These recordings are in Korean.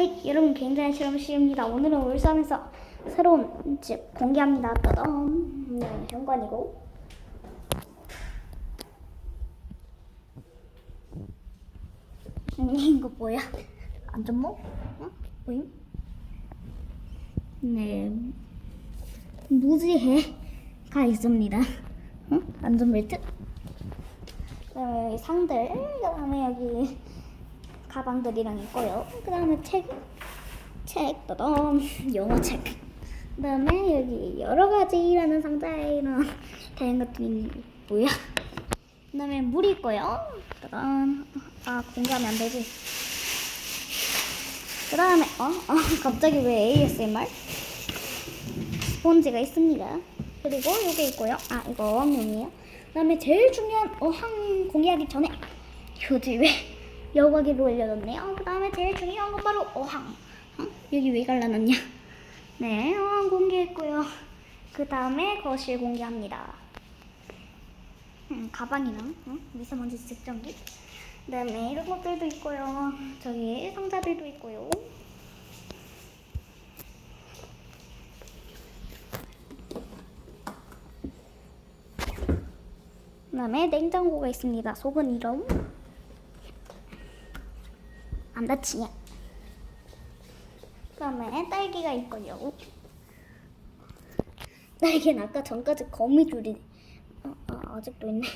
하이, 여러분 굉장히 실험실입니다. 오늘은 울산에서 새로운 집 공개합니다. 따단. 네, 현관이고. 음, 이거 뭐야? 안전모? 어? 보임? 네. 무지개가 있습니다. 어? 안전벨트? 그다음에 여기 상들, 그다음에 여기 가방들이랑 있고요. 그 다음에 책, 책, 따단, 영어 책. 그 다음에 여기 여러 가지라는 상자에 이런 다양한 것들이 있고요. 그다음에 물이 있고요. 따단, 아 공개하면 안 되지. 그 다음에 어, 어 갑자기 왜 ASMR? 스폰지가 있습니다. 그리고 이게 있고요. 아 이거 어항용이에요. 그 다음에 제일 중요한 어항 공개하기 전에 요즘에 여과기로 올려뒀네요. 그 다음에 제일 중요한 건 바로 어항. 어? 여기 왜 갈라놨냐? 네, 어항 공개했고요. 그 다음에 거실 공개합니다. 음, 가방이랑 어? 미세먼지 측정기. 그 다음에 이런 것들도 있고요. 저기 상자들도 있고요. 그 다음에 냉장고가 있습니다. 속은 이럼 안 다치냐? 그다음에 딸기가 있고요. 딸기는 아까 전까지 거미줄이 어, 어, 아직도 있네.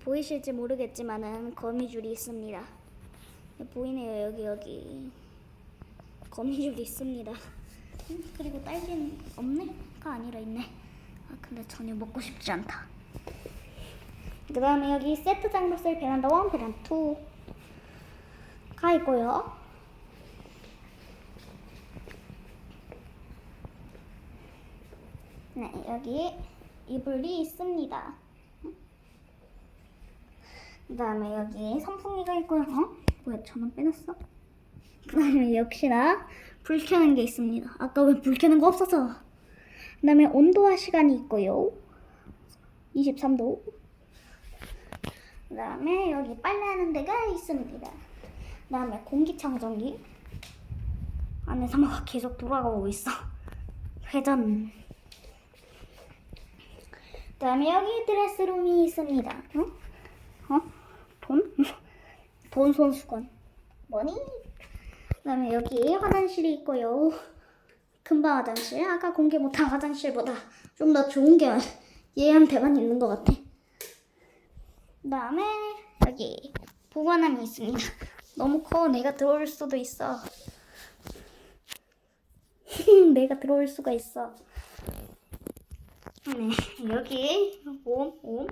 보이실지 모르겠지만은 거미줄이 있습니다. 보이네요 여기 여기 거미줄이 있습니다. 음, 그리고 딸기는 없네가 아니라 있네. 아 근데 전혀 먹고 싶지 않다. 그 다음에 여기 세트장으로 쓸 베란다 1, 베란다 2 가 있고요. 네, 여기 이불이 있습니다. 그 다음에 여기 선풍기가 있고요. 어? 뭐야, 저만 빼놨어? 그 다음에 역시나 불 켜는 게 있습니다. 아까 왜 불 켜는 거 없어서. 그 다음에 온도와 시간이 있고요. 23도. 그 다음에 여기 빨래하는 데가 있습니다. 그 다음에 공기청정기. 안에서 막 계속 돌아가고 있어. 회전. 그 다음에 여기 드레스룸이 있습니다. 어? 어? 돈? 돈 손수건. 뭐니? 그 다음에 여기 화장실이 있고요. 금방 화장실. 아까 공개 못한 화장실보다 좀 더 좋은 게 얘한테만 있는 것 같아. 그 다음에 여기 보관함이 있습니다. 너무 커. 내가 들어올 수도 있어. 내가 들어올 수가 있어. 네, 여기 옴, 옴,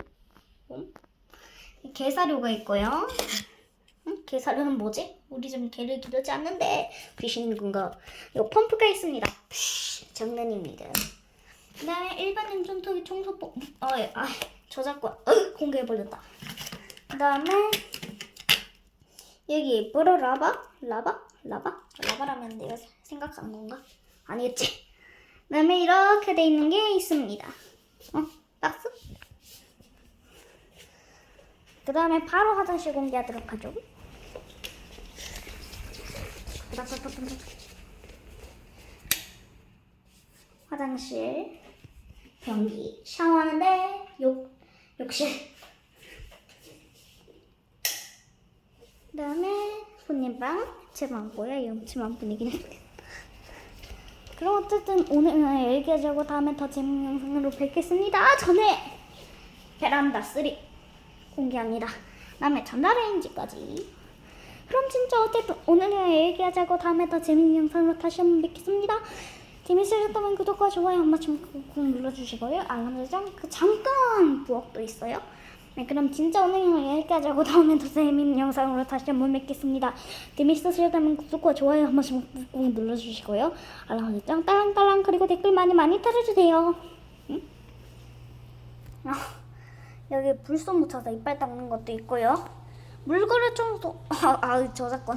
옴. 게사료가 있고요. 응? 게사료는 뭐지? 우리 좀 개를 기르지 않는데 건가? 요 펌프가 있습니다. 장난입니다. 그다음에 일반인 청소기 청소법. 어, 예, 아, 저작권 어, 공개해 버렸다. 그다음에 여기 브러 라바, 라바, 라바, 라바라면 내가 생각한 건가? 아니겠지. 그 다음에 이렇게 돼 있는 게 있습니다. 어, 박스? 그 다음에 바로 화장실 공개하도록 하죠. 화장실, 변기, 샤워하는데 욕, 욕실. 그 다음에 손님방, 제 많고요. 염치만 분위기는. 그럼 어쨌든 오늘 여기까지 하고 다음에 더 재밌는 영상으로 뵙겠습니다. 전에 베란다 3 공개합니다. 다음에 전자레인지까지. 그럼 진짜 어쨌든 오늘은 얘기하자고 다음에 더 재밌는 영상으로 다시 한번 뵙겠습니다. 재밌으셨다면 구독과 좋아요 한 번씩 꾹 눌러주시고요. 알람 설정 그 잠깐 부엌도 있어요. 네 그럼 진짜 오늘은 여기까지 하고 다음에 더 재밌는 영상으로 다시 한번 뵙겠습니다. 재밌으셨다면 구독과 좋아요 한 번씩 꾹 눌러주시고요. 알람 설정 따랑따랑 그리고 댓글 많이 많이 달아주세요. 응? 아. 여기 불소 묻혀서 이빨 닦는 것도 있고요. 물그릇 청소. 아, 아 저작권.